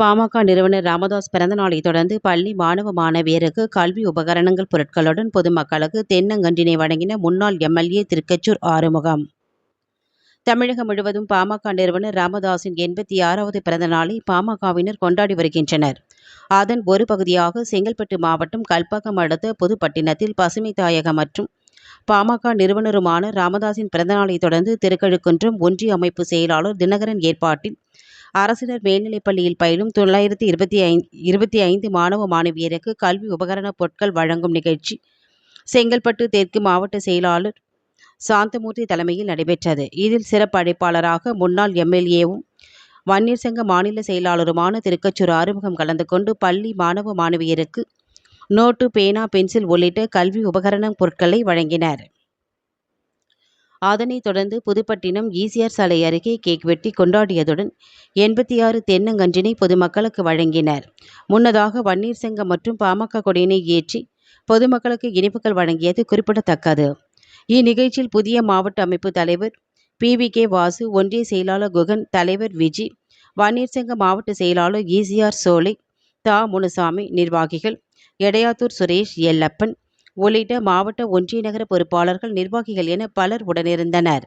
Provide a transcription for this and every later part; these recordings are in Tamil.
பாமக நிறுவனர் ராமதாஸ் பிறந்தநாளை தொடர்ந்து பள்ளி மாணவ மாணவியருக்கு கல்வி உபகரணங்கள் பொருட்களுடன் பொதுமக்களுக்கு தென்னங்கன்றினை வழங்கின முன்னாள் எம்எல்ஏ திருக்கச்சூர் ஆறுமுகம். தமிழகம் முழுவதும் பாமக நிறுவனர் ராமதாஸின் எண்பத்தி ஆறாவது பிறந்த நாளை பாமகவினர் கொண்டாடி வருகின்றனர். அதன் ஒரு பகுதியாக செங்கல்பட்டு மாவட்டம் கல்பாக்கம் அடுத்த புதுப்பட்டினத்தில் பசுமை தாயகம் மற்றும் பாமக நிறுவனருமான ராமதாஸின் பிறந்தநாளை தொடர்ந்து திருக்கழுக்குன்றம் ஒன்றிய அமைப்பு செயலாளர் தினகரன் ஏற்பாட்டில் அரசினர் மேல்நிலைப் பள்ளியில் பயிலும் தொள்ளாயிரத்தி இருபத்தி ஐந்து இருபத்தி ஐந்து மாணவ மாணவியருக்கு கல்வி உபகரணப் பொருட்கள் வழங்கும் நிகழ்ச்சி செங்கல்பட்டு தெற்கு மாவட்ட செயலாளர் சாந்தமூர்த்தி தலைமையில் நடைபெற்றது. இதில் சிறப்பு அழைப்பாளராக முன்னாள் எம்எல்ஏவும் வன்னியர் சங்க மாநில செயலாளருமான திருக்கச்சூர் ஆறுமுகம் கலந்து கொண்டு பள்ளி மாணவ மாணவியருக்கு நோட்டு பேனா பென்சில் உள்ளிட்ட கல்வி உபகரண பொருட்களை வழங்கினர். அதனைத் தொடர்ந்து புதுப்பட்டினம் ஈசிஆர் சாலை அருகே கேக் வெட்டி கொண்டாடியதுடன் எண்பத்தி ஆறு தென்னங்கன்றினை பொதுமக்களுக்கு வழங்கினர். முன்னதாக வன்னீர் சங்கம் மற்றும் பாமக கொடியினை ஏற்றி பொதுமக்களுக்கு இனிப்புகள் வழங்கியது குறிப்பிடத்தக்கது. இந்நிகழ்ச்சியில் புதிய மாவட்ட அமைப்பு தலைவர் பி வி கே வாசு ஒன்றிய செயலாளர் குகன் தலைவர் விஜி வன்னீர் சங்க மாவட்ட செயலாளர் ஈசிஆர் சோலை தா. முனுசாமி நிர்வாகிகள் எடையாத்தூர் சுரேஷ் எல்லப்பன் உள்ளிட்ட மாவட்ட ஒன்றிய நகர பொறுப்பாளர்கள் நிர்வாகிகள் என பலர் உடனிருந்தனர்.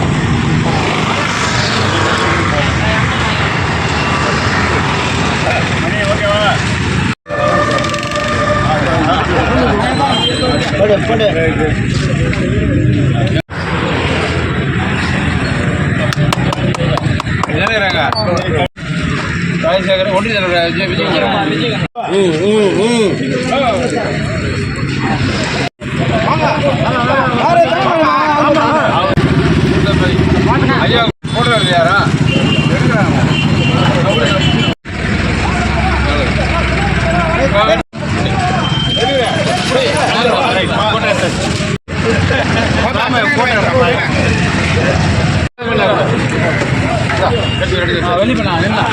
ராஜசேகர் ஒன்றிய தலைவர் விஜய் விஜய் வெளியே பண்ணா நின்னா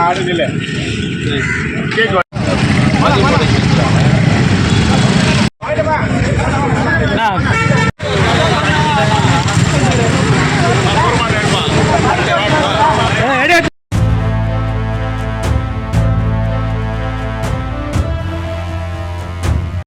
அடுதில்லை கேட்க